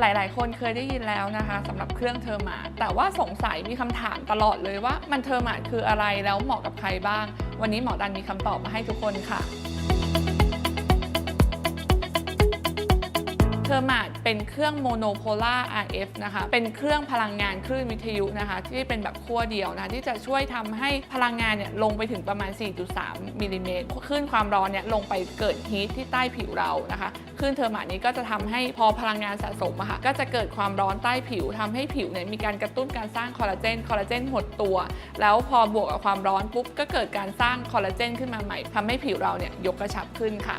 หลาย ๆ คนเคยได้ยินแล้วนะคะสำหรับเครื่องเทอร์มาแต่ว่าสงสัยมีคำถามตลอดเลยว่ามันเทอร์มาคืออะไรแล้วเหมาะกับใครบ้าง วันนี้หมอดันมีคำตอบมาให้ทุกคนค่ะ อร์มาทเป็นเครื่องโมโนโพล่า RF นะคะ เป็นเครื่องพลังงานคลื่นวิทยุนะคะ ที่เป็นแบบขั้วเดียวนะะที่จะช่วยทำให้พลังงานเนี่ยลงไปถึงประมาณ 4.3มิลลิเมตรคลื่นความร้อนเนี่ยลงไปเกิดฮีทที่ใต้ผิวเรานะคะคลื่นเทอร์มาทนี้ก็จะทำให้พอพลังงานสะสมอะค่ะก็จะเกิดความร้อนใต้ผิวทำให้ผิวเนี่ยมีการกระตุ้นการสร้างคอลลาเจนคอลลาเจนหดตัว แล้วพอบวกกับความร้อนปุ๊บก็เกิดการสร้างคอลลาเจนขึ้นมาใหม่ทำให้ผิวเราเนี่ยยกกระชับขึ้นค่ะ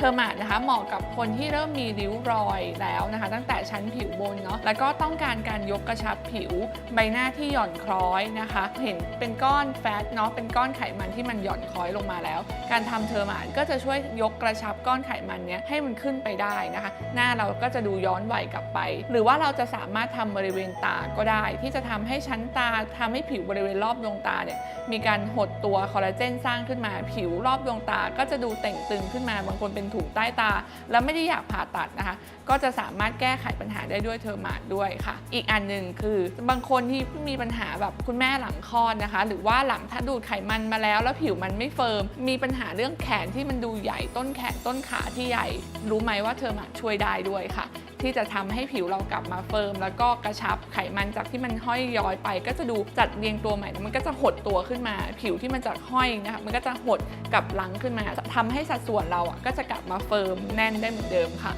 เทอร์มาทนะคะเหมาะกับคนที่เริ่มมีริ้วรอยแล้วนะคะ ตั้งแต่ชั้นผิวบนเนาะแล้วก็ต้องการการยกกระชับผิว ใบหน้าที่หย่อนคล้อยนะคะ เห็นเป็นก้อนแฟตเนาะเป็นก้อนไขมันที่มันหย่อนคล้อยลงมาแล้ว การทำเทอร์มาทก็จะช่วยยกกระชับก้อนไขมันเนี้ยให้มันขึ้นไปได้นะคะ หน้าเราก็จะดูย้อนวัยกลับไป หรือว่าเราจะสามารถทำบริเวณตาก็ได้ ที่จะทำให้ชั้นตาทำให้ผิวบริเวณรอบดวงตาเนี่ยมีการหดตัวคอลลาเจนสร้างขึ้นมา ผิวรอบดวงตาก็จะดูเต่งตึงขึ้นมาบางคนเป็นถุงใต้ตา แล้วไม่ได้อยากผ่าตัดนะคะ ก็จะสามารถแก้ไขปัญหาได้ด้วยเทอร์มาทด้วยค่ะ อีกอันหนึ่งคือบางคนที่มีปัญหาแบบคุณแม่หลังคลอดนะคะ หรือว่าหลังถ้าดูดไขมันมาแล้ว แล้วผิวมันไม่เฟิร์มมีปัญหาเรื่องแขนที่มันดูใหญ่ต้นแขนต้นขาที่ใหญ่ รู้ไหมว่าเทอร์มาทช่วยได้ด้วยค่ะ ที่จะทำให้ผิวเรากลับมาเฟิร์มแล้วก็กระชับไขมันจากที่มันห้อยย้อยไป ก็จะดูจัดเรียงตัวใหม่ มันก็จะหดตัวขึ้นมา ผิวที่มันจะห้อยนะคะมันก็จะหดกลับหลังขึ้นมาทำให้สัดส่วนเราอะก็จะกลับมาเฟิร์มแน่นได้เหมือนเดิมค่ะ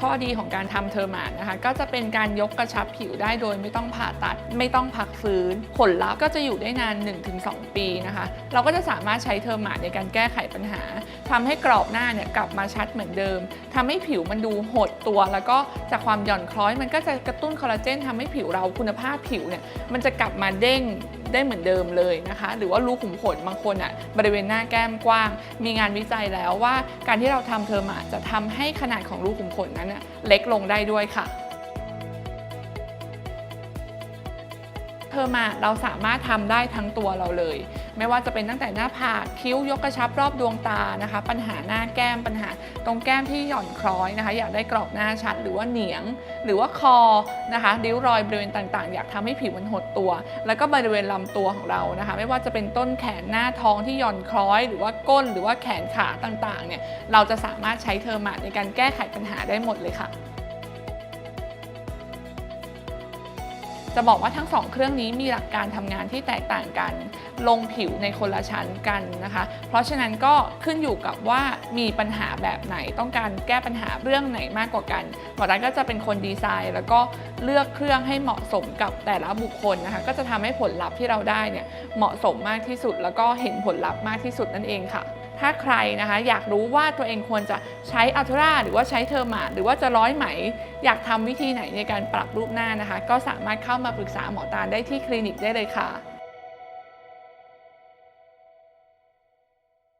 ข้อดีของการทำเทอร์มาทนะคะก็จะเป็นการยกกระชับผิวได้โดยไม่ต้องผ่าตัด ไม่ต้องพักฟื้น ผลลัพธ์ก็จะอยู่ได้นาน 1-2 ปีนะคะ เราก็จะสามารถใช้เทอร์มาทในการแก้ไขปัญหาทำให้กรอบหน้าเนี่ยกลับมาชัดเหมือนเดิมทำให้ผิวมันดูหดตัว แล้วก็จากความหย่อนคล้อยมันก็จะกระตุ้นคอลลาเจนทำให้ผิวเราคุณภาพผิวเนี่ยมันจะกลับมาเด้ง ได้เหมือนเดิมเลยนะคะ หรือว่ารูขุมขนบางคนอะบริเวณหน้าแก้มกว้าง มีงานวิจัยแล้วว่า การที่เราทำเทอร์มาจะทำให้ขนาดของรูขุมขนนั้นเล็กลงได้ด้วยค่ะเทอร์มาเราสามารถทำได้ทั้งตัวเราเลย ไม่ว่าจะเป็นตั้งแต่หน้าผากคิ้วยกกระชับรอบดวงตานะคะ ปัญหาหน้าแก้มปัญหาตรงแก้มที่หย่อนคล้อยนะคะ อยากได้กรอบหน้าชัดหรือว่าเหนียง หรือว่าคอนะคะริ้วรอยบริเวณต่างๆ อยากทำให้ผิวมันหดตัว แล้วก็บริเวณลำตัวของเรานะคะ ไม่ว่าจะเป็นต้นแขนหน้าท้องที่หย่อนคล้อย หรือว่าก้นหรือว่าแขนขาต่างๆเนี่ยเราจะสามารถใช้เทอร์มาในการแก้ไขปัญหาได้หมดเลยค่ะ จะบอกว่าทั้งสองเครื่องนี้มีหลักการทำงานที่แตกต่างกัน ลงผิวในคนละชั้นกันนะคะ เพราะฉะนั้นก็ขึ้นอยู่กับว่ามีปัญหาแบบไหนต้องการแก้ปัญหาเรื่องไหนมากกว่ากันหมอรันก็จะเป็นคนดีไซน์ แล้วก็เลือกเครื่องให้เหมาะสมกับแต่ละบุคคลนะคะ ก็จะทำให้ผลลัพธ์ที่เราได้เนี่ยเหมาะสมมากที่สุด แล้วก็เห็นผลลัพธ์มากที่สุดนั่นเองค่ะ ถ้าใครนะคะอยากรู้ว่าตัวเองควรจะใช้อัลตราหรือว่าใช้เทอร์มาหรือว่าจะร้อยไหม อยากทำวิธีไหนในการปรับรูปหน้านะคะ ก็สามารถเข้ามาปรึกษาหมอตาลได้ที่คลินิกได้เลยค่ะ